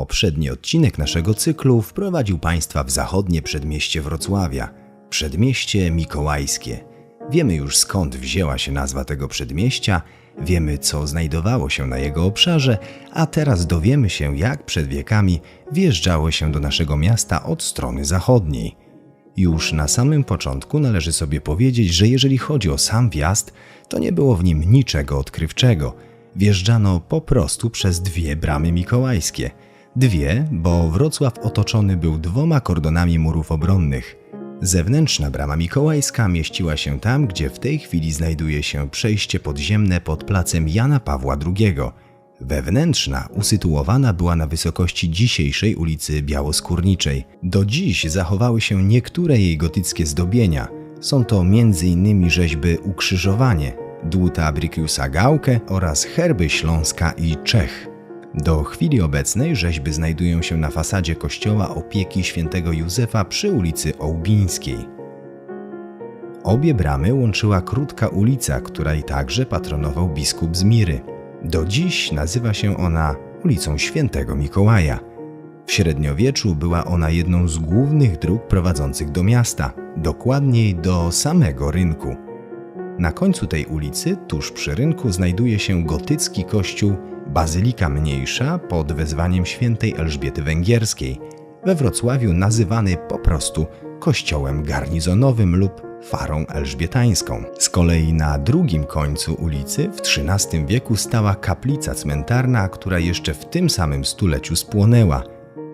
Poprzedni odcinek naszego cyklu wprowadził Państwa w zachodnie przedmieście Wrocławia, przedmieście mikołajskie. Wiemy już skąd wzięła się nazwa tego przedmieścia, wiemy co znajdowało się na jego obszarze, a teraz dowiemy się jak przed wiekami wjeżdżało się do naszego miasta od strony zachodniej. Już na samym początku należy sobie powiedzieć, że jeżeli chodzi o sam wjazd, to nie było w nim niczego odkrywczego. Wjeżdżano po prostu przez dwie bramy mikołajskie. Dwie, bo Wrocław otoczony był dwoma kordonami murów obronnych. Zewnętrzna brama mikołajska mieściła się tam, gdzie w tej chwili znajduje się przejście podziemne pod placem Jana Pawła II. Wewnętrzna usytuowana była na wysokości dzisiejszej ulicy Białoskórniczej. Do dziś zachowały się niektóre jej gotyckie zdobienia. Są to m.in. rzeźby Ukrzyżowanie, dłuta Brykiusa Gałkę oraz herby Śląska i Czech. Do chwili obecnej rzeźby znajdują się na fasadzie kościoła opieki świętego Józefa przy ulicy Ołbińskiej. Obie bramy łączyła krótka ulica, której także patronował biskup z Miry. Do dziś nazywa się ona ulicą Świętego Mikołaja. W średniowieczu była ona jedną z głównych dróg prowadzących do miasta, dokładniej do samego rynku. Na końcu tej ulicy, tuż przy rynku, znajduje się gotycki kościół Bazylika Mniejsza pod wezwaniem świętej Elżbiety Węgierskiej, we Wrocławiu nazywany po prostu kościołem garnizonowym lub farą elżbietańską. Z kolei na drugim końcu ulicy w XIII wieku stała kaplica cmentarna, która jeszcze w tym samym stuleciu spłonęła.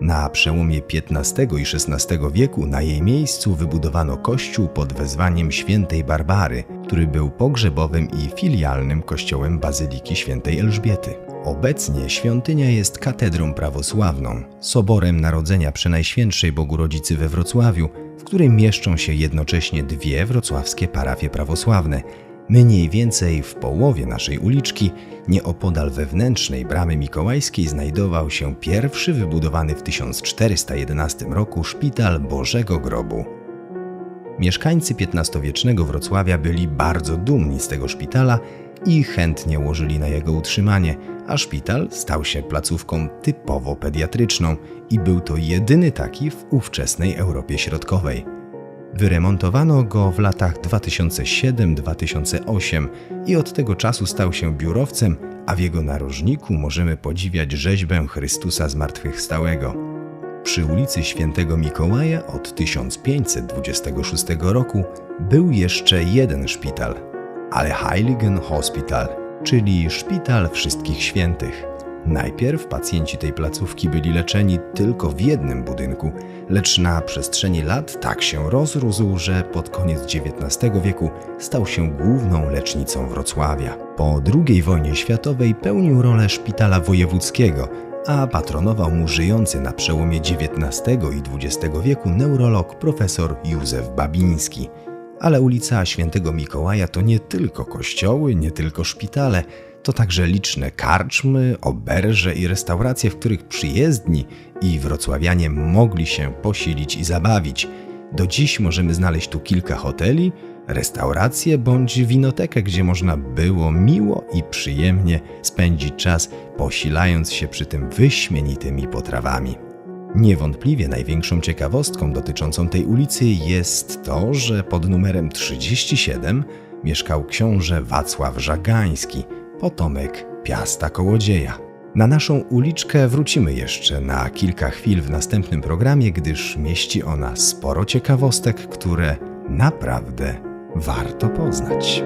Na przełomie XV i XVI wieku na jej miejscu wybudowano kościół pod wezwaniem świętej Barbary, który był pogrzebowym i filialnym kościołem Bazyliki Świętej Elżbiety. Obecnie świątynia jest katedrą prawosławną, soborem Narodzenia Przenajświętszej Bogu Rodzicy we Wrocławiu, w którym mieszczą się jednocześnie dwie wrocławskie parafie prawosławne. Mniej więcej w połowie naszej uliczki, nieopodal wewnętrznej bramy mikołajskiej, znajdował się pierwszy wybudowany w 1411 roku szpital Bożego Grobu. Mieszkańcy XV-wiecznego Wrocławia byli bardzo dumni z tego szpitala i chętnie łożyli na jego utrzymanie, a szpital stał się placówką typowo pediatryczną i był to jedyny taki w ówczesnej Europie Środkowej. Wyremontowano go w latach 2007-2008 i od tego czasu stał się biurowcem, a w jego narożniku możemy podziwiać rzeźbę Chrystusa Zmartwychwstałego. Przy ulicy Świętego Mikołaja od 1526 roku był jeszcze jeden szpital, ale Heiligen Hospital, czyli Szpital Wszystkich Świętych. Najpierw pacjenci tej placówki byli leczeni tylko w jednym budynku, lecz na przestrzeni lat tak się rozrósł, że pod koniec XIX wieku stał się główną lecznicą Wrocławia. Po II wojnie światowej pełnił rolę szpitala wojewódzkiego, a patronował mu żyjący na przełomie XIX i XX wieku neurolog profesor Józef Babiński. Ale ulica Świętego Mikołaja to nie tylko kościoły, nie tylko szpitale, to także liczne karczmy, oberże i restauracje, w których przyjezdni i wrocławianie mogli się posilić i zabawić. Do dziś możemy znaleźć tu kilka hoteli, restauracje bądź winotekę, gdzie można było miło i przyjemnie spędzić czas, posilając się przy tym wyśmienitymi potrawami. Niewątpliwie największą ciekawostką dotyczącą tej ulicy jest to, że pod numerem 37 mieszkał książę Wacław Żagański, potomek Piasta Kołodzieja. Na naszą uliczkę wrócimy jeszcze na kilka chwil w następnym programie, gdyż mieści ona sporo ciekawostek, które naprawdę warto poznać.